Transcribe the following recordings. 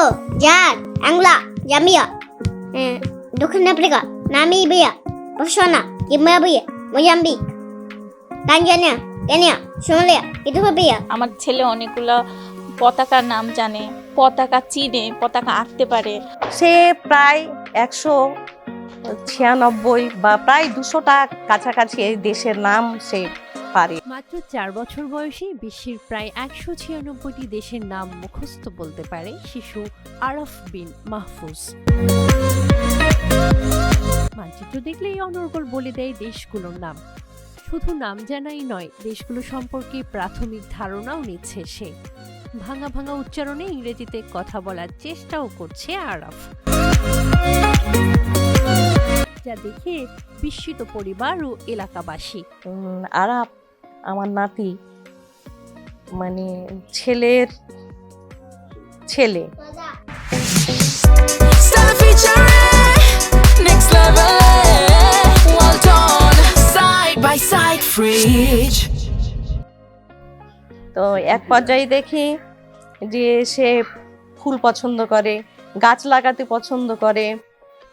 Congo, Chad, Angola, Zambia, দক্ষিণ Africa Namibia Botswana Zimbabwe Mozambique Tanzania Kenya Somalia Ethiopia আমার ছেলে অনেকগুলো পতাকার নাম জানে পতাকা চিনে পতাকা আঁকতে পারে সে প্রায় একশো ছিয়ানব্বই বা প্রায় দুশোটা কাছাকাছি এই দেশের নাম সে পারে। মাত্র চার বছর বয়সে বিশ্বের প্রায় একশো ছিয়ানব্বইটি দেশের নাম মুখস্থ বলতে পারে শিশু আরফ বিন মাহফুজ। মানচিত্র দেখলেই অনর্গল বলে দেয় দেশগুলোর নাম। শুধু নাম জানাই নয় দেশগুলো সম্পর্কে প্রাথমিক ধারণাও নিচ্ছে সে। ভাঙা ভাঙা উচ্চারণে ইংরেজিতে কথা বলার চেষ্টাও করছে আরফ। যা দেখে বিস্মিত পরিবার ও এলাকাবাসী। আরাপ আমার নাতি মানে ছেলের ছেলে. তো এক পর্যায়ে দেখি যে সে ফুল পছন্দ করে, গাছ লাগাতে পছন্দ করে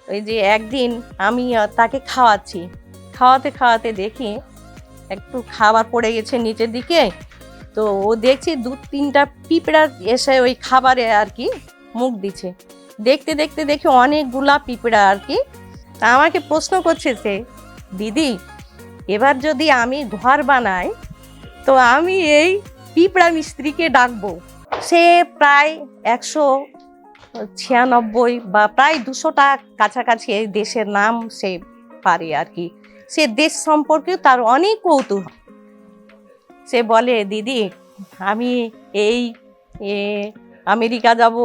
ওই যে একদিন আমি তাকে খাওয়াচ্ছি খাওয়াতে খাওয়াতে দেখি একটু খাবার পড়ে গেছে নিচের দিকে, তো ও দেখছি দু তিনটা পিঁপড়া এসে ওই খাবারে আর কি মুখ দিচ্ছে। দেখতে দেখতে দেখি অনেকগুলা পিঁপড়া আর কি। তা আমাকে প্রশ্ন করছে সে দিদি, এবার যদি আমি ঘর বানাই, তো আমি এই পিঁপড়া মিস্ত্রিকে ডাকবো? সে প্রায় একশো ছিয়ানব্বই বা প্রায় দুশোটা কাছাকাছি এই দেশের নাম সে পারে আর কি। সে দেশ সম্পর্কেও তার অনেক কৌতূহল। সে বলে, দিদি, আমি এই আমেরিকা যাব,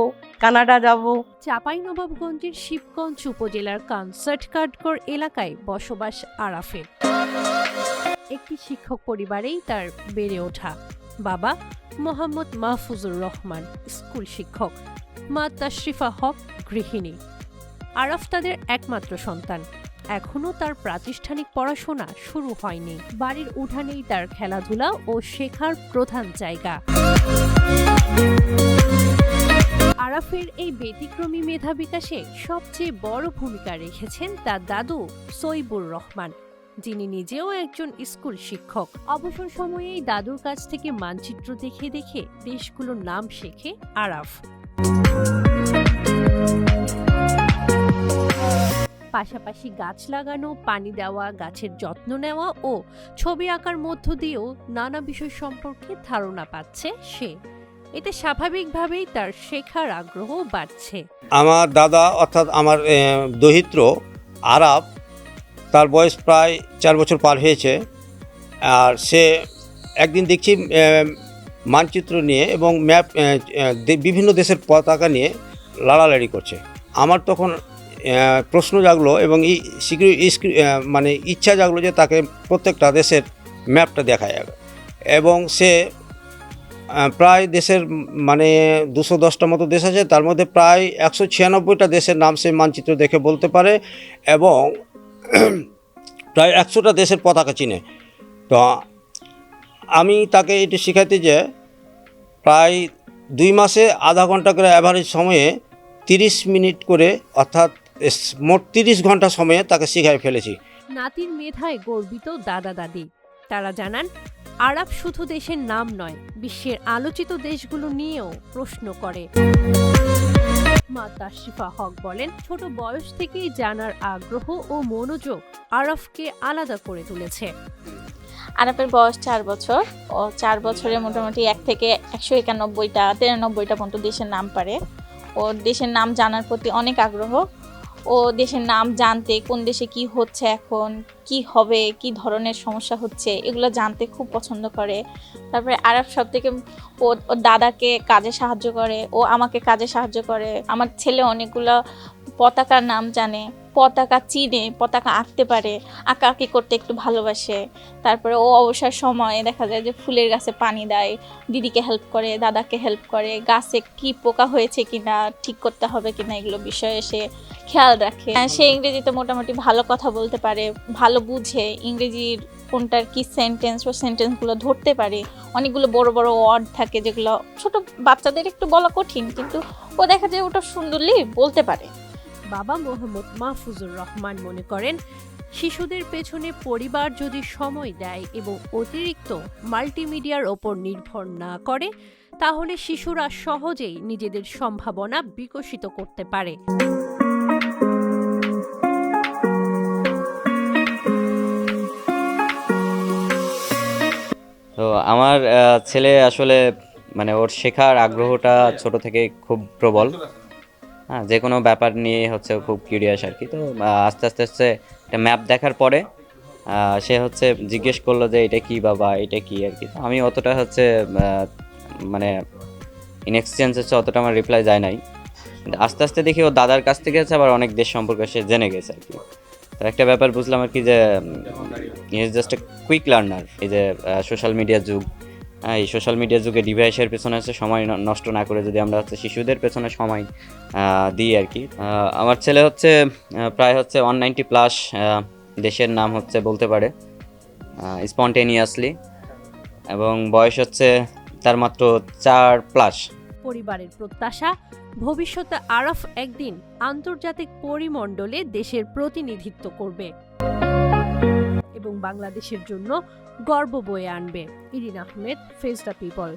কানাডা যাব। চাঁপাইনবাবগঞ্জের শিবগঞ্জ উপজেলার কনসার্ট কার্ডকর এলাকায় বসবাস আরাফের একটি শিক্ষক পরিবারেই তার বেড়ে ওঠা বাবা মোহাম্মদ মাহফুজুর রহমান, স্কুল শিক্ষক। মা তাশরিফা হক, গৃহিণী। আরাফ তাদের একমাত্র সন্তান। এখনও তার প্রাতিষ্ঠানিক পড়াশোনা শুরু হয়নি। বাড়ির উঠানেই তার খেলাধুলা ও শেখার প্রধান জায়গা। আরাফের এই ব্যতিক্রমী মেধা বিকাশে সবচেয়ে বড় ভূমিকা রেখেছেন তার দাদু সইবুর রহমান, যিনি নিজেও একজন স্কুল শিক্ষক। অবসর সময়েই দাদুর কাছ থেকে মানচিত্র দেখে দেখে দেশগুলোর নাম শেখে আরাফ। পাশাপাশি গাছ লাগানো, পানি দেওয়া, গাছের যত্ন নেওয়া ও ছবি আঁকার মধ্য দিয়েও নানা বিষয় সম্পর্কে ধারণা পাচ্ছে সে। এতে স্বাভাবিকভাবেই তার শেখার আগ্রহ বাড়ছে। আমার দাদা অর্থাৎ আমার দহিত্র আরাব তার বয়স প্রায় চার বছর পার হয়েছে। আর সে একদিন দেখছি মানচিত্র নিয়ে এবং ম্যাপ বিভিন্ন দেশের পতাকা নিয়ে লাড়ালাড়ি করছে। আমার তখন প্রশ্ন জাগলো এবং মানে ইচ্ছা জাগলো যে তাকে প্রত্যেকটা দেশের ম্যাপটা দেখায় এবং সে প্রায় দেশের মানে দুশো দশটা মতো দেশ আছে, তার মধ্যে প্রায় একশো ছিয়ানব্বইটা দেশের নাম সে মানচিত্র দেখে বলতে পারে এবং প্রায় একশোটা দেশের পতাকা চিনে। তো আমি তাকে এটি শেখাতে যে প্রায় দুই মাসে আধা ঘণ্টা করে অ্যাভারেজ সময়ে তিরিশ মিনিট করে, অর্থাৎ মোট তিরিশ ঘণ্টা সময়ে তাকে শেখায় ফেলেছি। নাতির মেধায় গর্বিত দাদা দাদি। তারা জানান আরব শুধু দেশের নাম নয় বিশ্বের আলোচিত দেশগুলো নিয়েও প্রশ্ন করে। মা তাশরিফা হক বলেন ছোট বয়স থেকেই জানার আগ্রহ ও মনোযোগ আরফকে আলাদা করে তুলেছে। আরাপের বয়স চার বছর ও চার বছরে মোটামুটি এক থেকে একশো একানব্বইটা তিরানব্বইটা পর্যন্ত দেশের নাম পারে। ও দেশের নাম জানার প্রতি অনেক আগ্রহ ও দেশের নাম জানতে, কোন দেশে কি হচ্ছে এখন, কি হবে, কি ধরনের সমস্যা হচ্ছে, এগুলো জানতে খুব পছন্দ করে। তারপরে আরব সব থেকে ও ওর দাদাকে কাজে সাহায্য করে, ও আমাকে কাজে সাহায্য করে। আমার ছেলে অনেকগুলো পতাকার নাম জানে। পতাকা চিনে পতাকা আঁকতে পারে আঁকাআঁকি করতে একটু ভালোবাসে। তারপরে ও অবসর সময়ে দেখা যায় যে ফুলের গাছে পানি দেয় দিদিকে হেল্প করে দাদাকে হেল্প করে গাছে কি পোকা হয়েছে কিনা ঠিক করতে হবে কিনা এগুলো বিষয়ে সে খেয়াল রাখে। হ্যাঁ, সে ইংরেজিতে মোটামুটি ভালো কথা বলতে পারে ভালো বুঝে ইংরেজির কোনটার কি সেন্টেন্স ও সেন্টেন্সগুলো ধরতে পারে। অনেকগুলো বড় বড় ওয়ার্ড থাকে যেগুলো ছোট বাচ্চাদের একটু বলা কঠিন কিন্তু ও দেখা যায় ওটা সুন্দরলি বলতে পারে। বাবা মোহাম্মদ মাহফুজুর রহমান মনে করেন, শিশুদের পেছনে পরিবার যদি সময় দেয় এবং অতিরিক্ত মাল্টিমিডিয়ার ওপর নির্ভর না করে, তাহলে শিশুরা সহজেই নিজেদের সম্ভাবনা বিকশিত করতে পারে। তো আমার ছেলে আসলে মানে ওর শেখার আগ্রহটা ছোট থেকে খুব প্রবল। হ্যাঁ যে কোনো ব্যাপার নিয়ে হচ্ছে খুব কিউরিয়াস আর কি। তো আস্তে আস্তে আস্তে একটা ম্যাপ দেখার পরে সে হচ্ছে জিজ্ঞেস করল যে এটা কি বাবা, এটা কি আর কি। আমি অতটা হচ্ছে মানে ইন এক্সচেঞ্জ হচ্ছে অতটা আমার রিপ্লাই যায় নাই। আস্তে আস্তে দেখি ও দাদার কাছ থেকে হচ্ছে আবার অনেক দেশ সম্পর্কে সে জেনে গেছে আর কি। তো একটা ব্যাপার বুঝলাম আর কি যে is just a quick learner এই যে সোশ্যাল মিডিয়ার যুগ। এই সোশ্যাল মিডিয়ার যুগে ডিভাইসের পেছনে হচ্ছে সময় নষ্ট না করে যদি আমরা হচ্ছে শিশুদের পেছনে সময় দিই আর কি। আমার ছেলে হচ্ছে প্রায় হচ্ছে ওয়ান নাইনটি প্লাস দেশের নাম হচ্ছে বলতে পারে স্পন্টেনিয়াসলি এবং বয়স হচ্ছে তার মাত্র চার প্লাস পরিবারের প্রত্যাশা, ভবিষ্যতে আরফ একদিন আন্তর্জাতিক পরিমণ্ডলে দেশের প্রতিনিধিত্ব করবে। এবং বাংলাদেশের জন্য গর্ব বয়ে আনবে। Irin Ahmed face the people